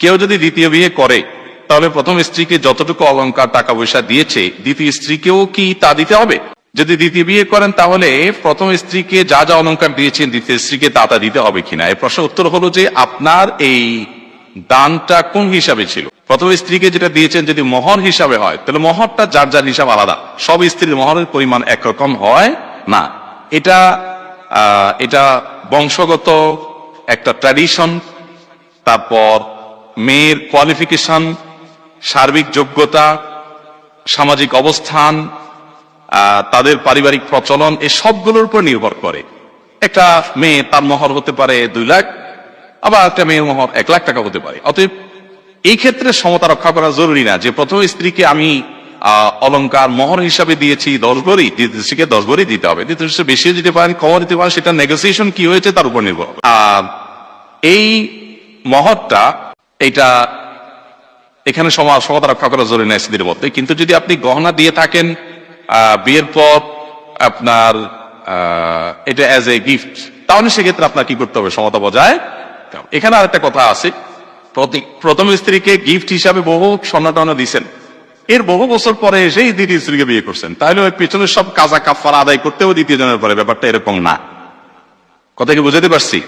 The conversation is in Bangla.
কেউ যদি দ্বিতীয় বিয়ে করে, তাহলে প্রথম স্ত্রীকে যতটুকু অলংকার টাকা পয়সা দিয়েছে, দ্বিতীয় স্ত্রীকেও কি তা দিতে হবে? যদি দ্বিতীয় বিয়ে করেন, তাহলে প্রথম স্ত্রীকে যা যা অলংকার দিয়েছেন, দ্বিতীয় স্ত্রীকে তা তা দিতে হবে কিনা? এই প্রশ্ন উত্তর হলো যে, আপনার এই দানটা কোন হিসাবে ছিল? প্রথম স্ত্রীকে যেটা দিয়েছেন যদি মহর হিসাবে হয়, তাহলে মহরটা যার যার হিসাব আলাদা। সব স্ত্রীর মহরের পরিমাণ একরকম হয় না। এটা এটা বংশগত একটা ট্র্যাডিশন তারপর মেয়ের কোয়ালিফিকেশন সার্বিক যোগ্যতা সামাজিক অবস্থান তাদের পারিবারিক প্রচলন এই সবগুলোর উপর নির্ভর করে। একটা মেয়ে তার মহর হতে পারে দুই লাখ আবার একটা মেয়ের মহর এক লাখ টাকা হতে পারে। অতএব এই ক্ষেত্রে সমতা রক্ষা করা জরুরি না যে প্রথম স্ত্রীকে আমি আহ, অলংকার মহর হিসাবে দিয়েছি দশ ভরি দ্বিতীয় স্ত্রীকে দশ ভরি দিতে হবে। দ্বিতীয় স্ত্রী বেশিও দিতে পারেন কমও দিতে পারেন সেটা নেগোসিয়েশন কি হয়েছে তার উপর নির্ভর। এই মহরটা এটা এখানে সমা- সমতা রক্ষা করা জরুরি না স্ত্রীর মধ্যে। কিন্তু যদি আপনি গহনা দিয়ে থাকেন বিয়ের পর আপনার এটা অ্যাজ এ গিফট তাহলে সেক্ষেত্রে আপনার কি করতে হবে? সমতা বজায় এখানে আর একটা কথা আছে। প্রথম স্ত্রীকে গিফট হিসাবে বহু স্বর্ণ টর্ণ দিচ্ছেন এর বহু বছর পরে এসেই দ্বিতীয় স্ত্রীকে বিয়ে করছেন। তাহলে ওই পেছনের সব কাজা কাফার আদায় করতেও দ্বিতীয় জনের পরে ব্যাপারটা এরকম না। কথা কি বুঝাতে পারছি?